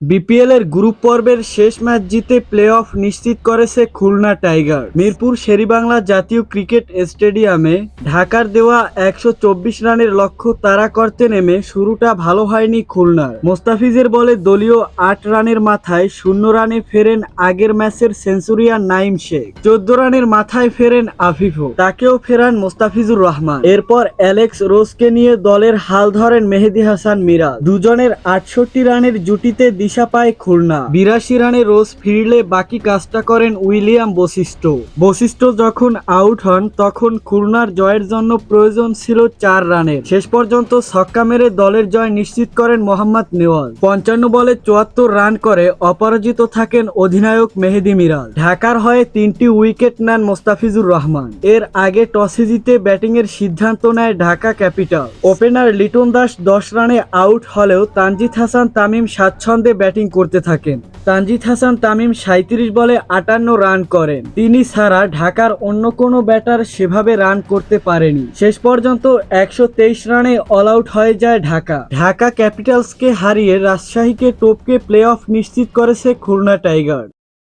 BPL এর group পর্বের শেষ ম্যাচ জিতে প্লে অফ নিশ্চিত করেছে খুলনা টাইগার মিরপুর শেরিবাংলা জাতীয় ক্রিকেট স্টেডিয়ামে ঢাকার দেওয়া একশো চব্বিশ রানের লক্ষ্য তাড়া করতে নেমে শুরুটা ভালো হয়নি খুলনার। মোস্তাফিজের বলে দলীয় আট রানের মাথায় শূন্য রানে ফেরেন আগের ম্যাচের সেঞ্চুরিয়ান নাইম শেখ। চোদ্দ রানের মাথায় ফেরেন আফিফও। তাকেও ফেরান মোস্তাফিজুর রহমান। এরপর অ্যালেক্স রোজকে নিয়ে দলের হাল ধরেন মেহেদি হাসান মিরাজ। দুজনের আটষট্টি রানের জুটিতে দিশা পায় খুলনা। বিরাশি রানে রোজ ফিরলে বাকি কাজটা করেন উইলিয়াম বশিষ্ঠ। বশিষ্ঠ যখন আউট হন, তখন খুলনার জয়ের জন্য প্রয়োজন ছিল চার রানের। শেষ পর্যন্ত ছক্কা মেরে দলের জয় নিশ্চিত করেন মোহাম্মদ নেওয়াজ পঞ্চান্ন বলে চুয়াত্তর রান করে অপরাজিত থাকেন অধিনায়ক মেহেদি মিরাজ। ঢাকার হয়ে তিনটি উইকেট নেন মোস্তাফিজুর রহমান। এর আগে টসে জিতে ব্যাটিংয়ের সিদ্ধান্ত নেয় ঢাকা ক্যাপিটাল। ওপেনার লিটন দাস দশ রানে আউট হলেও তানজিদ হাসান, তামিম স্বাচ্ছন্দ্যে ব্যাটিং করতে থাকেন। তানজিদ হাসান, তামিম সাঁত্রিশ বলে আটান্ন রান করেন। তিনি ছাড়া ঢাকার অন্য কোনো ব্যাটার সেভাবে রান করতে পারেনি। শেষ পর্যন্ত একশো তেইশ রানে অল আউট হয়ে যায় ঢাকা। ঢাকা ক্যাপিটালসকে হারিয়ে রাজশাহীকে টোপকে প্লে অফ নিশ্চিত করেছে খুলনা টাইগার